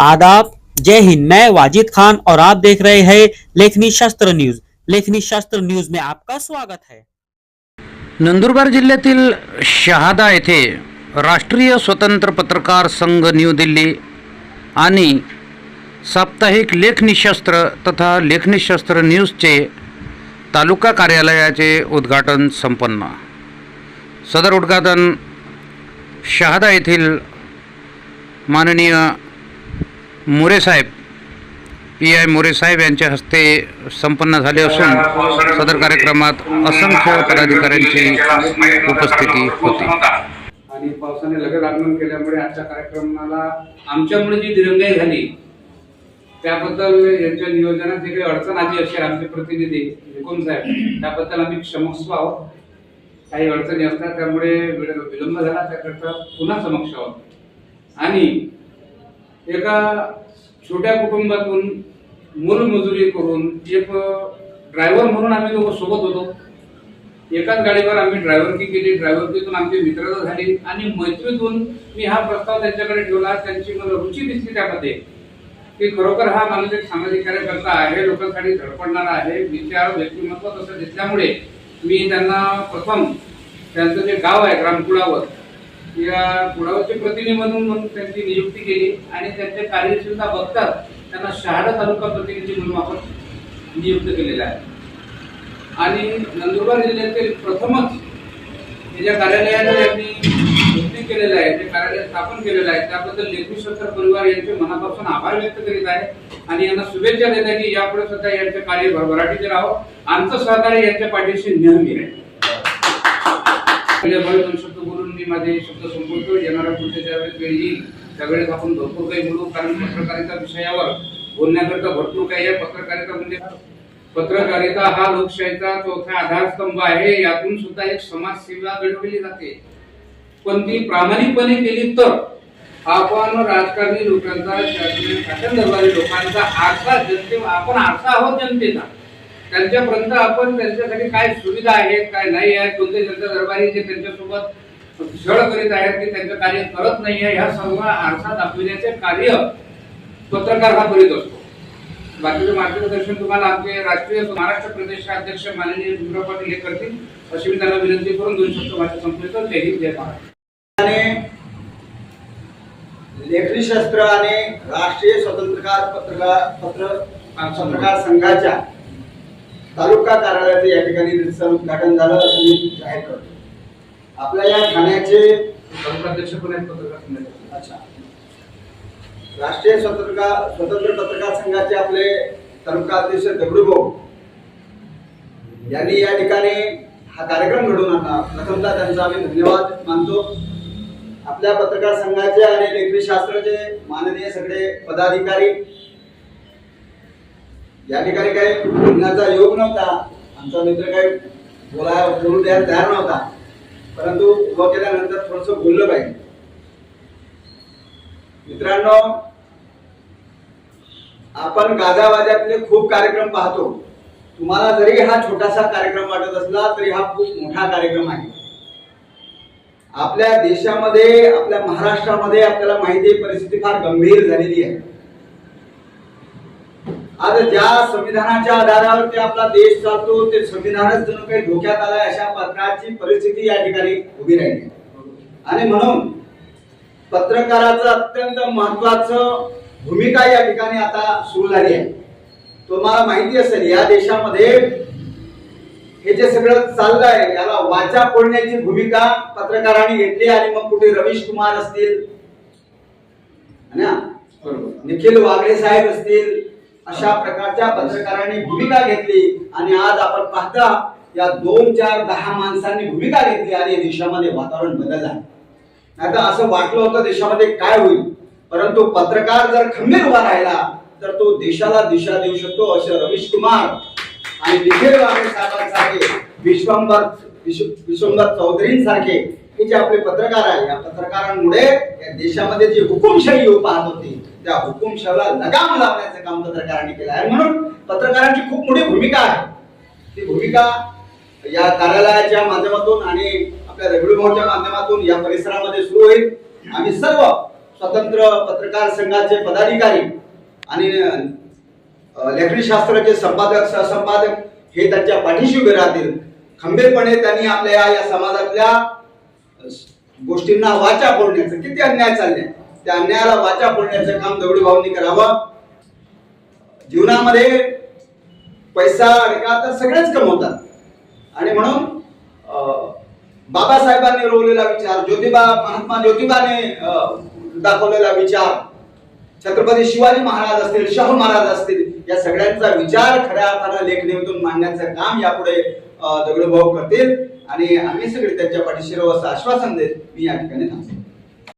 आदाब। जय हिंद। मैं वाजिद खान और आप देख रहे हैं लेखनी शास्त्र न्यूज। लेखनी शास्त्र न्यूज में आपका स्वागत है। नंदुरबार जिल्ह्यातील शहादा येथे राष्ट्रीय स्वतंत्र पत्रकार संघ न्यू दिल्ली आणि साप्ताहिक लेखनिशास्त्र तथा लेखनिशास्त्र न्यूजचे तालुका कार्यालयाचे उद्घाटन संपन्न. सदर उद्घाटन शहादा येथील माननीय मोरेसाहेब पी आय मोरेसाहेब यांच्या हस्ते संपन्न झाले असून सदर कार्यक्रमात असंख्य पदाधिकाऱ्यांची उपस्थिती होती. आणि पावसाने लगेच आगमन केल्यामुळे आजच्या कार्यक्रमाला आमच्यामुळे जी दिरंगाई झाली त्याबद्दल यांच्या नियोजनात जी काही अडचण आली अशी आमचे प्रतिनिधी विकून साहेब त्याबद्दल आम्ही क्षमस्व आहोत. काही अडचणी असतात त्यामुळे विलंब झाला त्याकरता पुन्हा समक्ष आहोत. आणि एका छोट्या कुटुंबातून मोलमजुरी करून एक ड्रायव्हर म्हणून आम्ही लोक सोबत होतो. एकाच गाडीवर आम्ही ड्रायव्हरकी केली. ड्रायव्हरकीतून आमची मित्रता झाली आणि मैत्रीतून मी हा प्रस्ताव त्यांच्याकडे ठेवला. त्यांची मला रुची दिसली त्यामध्ये. की खरोखर हा माणूस एक सामाजिक कार्यकर्ता आहे लोकांसाठी धडपडणारा आहे. विचार व्यक्तिमत्व तसं दिसल्यामुळे मी त्यांना प्रथम त्यांचं जे गाव आहे ग्रामकुळावर या कुळावरचे प्रतिनिधी म्हणून म्हणून त्यांची नियुक्ती केली आणि त्यांचे कार्य सुद्धा बघतात त्यांना शहादा तालुका प्रतिनिधी म्हणून आपण नियुक्त केलेला आहे. आणि नंदुरबार जिल्ह्यातील प्रथमच हे ज्या कार्यालयाने यांनी नियुक्ती केलेलं आहे जे कार्यालय स्थापन केलेलं आहे त्याबद्दल लेखी सत्तर परिवार यांचे मनापासून आभार व्यक्त करीत आहे. आणि यांना शुभेच्छा देत आहे की यापुढे सुद्धा यांचे कार्य भरभराटीचे राहो आमचं सहकार्य यांच्या पाठीशी नेहमी राहील. मी माझे शब्द संपवतो येणाऱ्या पुढच्या ज्यावेळेस वेळ येईल त्यावेळेस आपण भरपूर काही बोलू. कारण पत्रकारिता विषयावर बोलण्याकरता भरपूर काही आहे. पत्रकारिता म्हणजे पत्रकारिता हा लोकशाहीचा चौथा आधारस्तंभ आहे. यातून सुद्धा एक समाजसेवा घडवली जाते. पण ती प्रामाणिकपणे केली तर आपण राजकारणी लोकांचा शासन दरबारी लोकांचा आरसा जनते आपण आरसा आहोत जनतेचा. त्यांच्यापर्यंत आपण त्यांच्यासाठी काय सुविधा आहेत काय नाही आहेत कोणते जनता दरबारी जे त्यांच्यासोबत छळ करीत आहेत की त्यांचं कार्य करत नाही आहे ह्या सर्व आरसा दाखविण्याचे कार्य पत्रकार हा करीत असतो. बाकीचं मार्गदर्शन तुम्हाला आमचे राष्ट्रीय महाराष्ट्र प्रदेश अध्यक्ष माननीय भीमराव पाटील हे करतील अशी मी त्यांना विनंती करून दोन शब्द माझ्या संपवितो जय हिंद जय महाराष्ट्र आणि लेखनीशास्त्र आणि राष्ट्रीय स्वतंत्रकार पत्रकार पत्र पत्रकार संघाच्या तालुका कार्यालयाचं या ठिकाणी उद्घाटन झालं असं मी जाहीर करतो. आपल्या या ठाण्याचे. अच्छा. राष्ट्रीय स्वतंत्रकार स्वतंत्र पत्रकार संघाचे आपले तालुका अध्यक्ष दगडूभाऊ यांनी या ठिकाणी हा कार्यक्रम घडवून आणला. प्रथमतः त्यांचा आम्ही धन्यवाद मानतो. आपल्या पत्रकार संघाचे आणि लेखनी शास्त्राचे माननीय सगळे पदाधिकारी. या ठिकाणी काही बोलण्याचा योग नव्हता. आमचा मित्र काही बोलाय बोलू द्यायला तयार नव्हता. परंतु उभं केल्यानंतर थोडस बोललं पाहिजे. मित्रांनो आपण गाजावाजातले खूप कार्यक्रम पाहतो. तुम्हाला जरी हा छोटासा कार्यक्रम वाटत असला तरी हा खूप मोठा कार्यक्रम आहे. आपल्या देशामध्ये आपल्या महाराष्ट्रामध्ये आपल्याला माहिती परिस्थिती फार गंभीर झालेली आहे. आज ज्या संविधानाच्या आधारावरती आपला देश चालतो ते संविधानच जणू काही धोक्यात आलाय अशा प्रकारची परिस्थिती या ठिकाणी उभी राहिली. आणि म्हणून पत्रकाराचं अत्यंत महत्वाचं भूमिका या ठिकाणी आता सुरू झाली आहे तुम्हाला माहिती असेल या देशामध्ये हे जे सगळं चाललंय याला वाचा फोडण्याची भूमिका पत्रकारांनी घेतली आणि मग कुठे रवीश कुमार असतील निखिल वागळे साहेब असतील अशा प्रकारच्या पत्रकारांनी भूमिका घेतली आणि आज आपण पाहता या दोन चार दहा माणसांनी भूमिका घेतली आणि या देशामध्ये वातावरण बदललं आहे. नाहीतर असं वाटलं होतं देशामध्ये काय होईल परंतु पत्रकार जर खंबीर उभा राहिला तर तो देशाला दिशा देऊ शकतो असे रवीश कुमार आणि निखिल साहेबांसारखे विश्वंभर विश्व- विश्वंभर चौधरींसारखे हे जे आपले पत्रकार आहे या पत्रकारांमुळे या देशामध्ये जी हुकुमशाही पाहत होती त्या हुकुमशाहीला लगाम लावण्याचं काम पत्रकारांनी केलं आहे. म्हणून पत्रकारांची खूप मोठी भूमिका आहे. ती भूमिका या कार्यालयाच्या माध्यमातून आणि आपल्या दगडूभाऊच्या माध्यमातून या परिसरामध्ये सुरू होईल. आम्ही सर्व स्वतंत्र पत्रकार संघाचे पदाधिकारी आणि लेखणी शास्त्राचे संपादक सहसंपादक हे त्यांच्या पाठीशी उभे राहतील. खंबीरपणे त्यांनी आपल्या या समाजातल्या गोष्टींना वाचा फोडण्याचं किती अन्याय चालले? त्या अन्यायाला वाचा फोडण्याचं काम दवडी भाऊंनी करावं. जीवनामध्ये पैसा अडका तर सगळेच कमवतात. आणि म्हणून बाबासाहेबांनी रोवलेला विचार ज्योतिबा महात्मा ज्योतिबाने दाखवलेला विचार छत्रपती शिवाजी महाराज असतील शाहू महाराज असतील या सगळ्यांचा विचार खऱ्या अर्थानं लेखणीतून मांडण्याचं काम यापुढे दगडभाऊ दगडूभाऊ करतील. आणि आम्ही सगळे त्यांच्या पाठीशी असं आश्वासन देत मी या ठिकाणी थांबतो.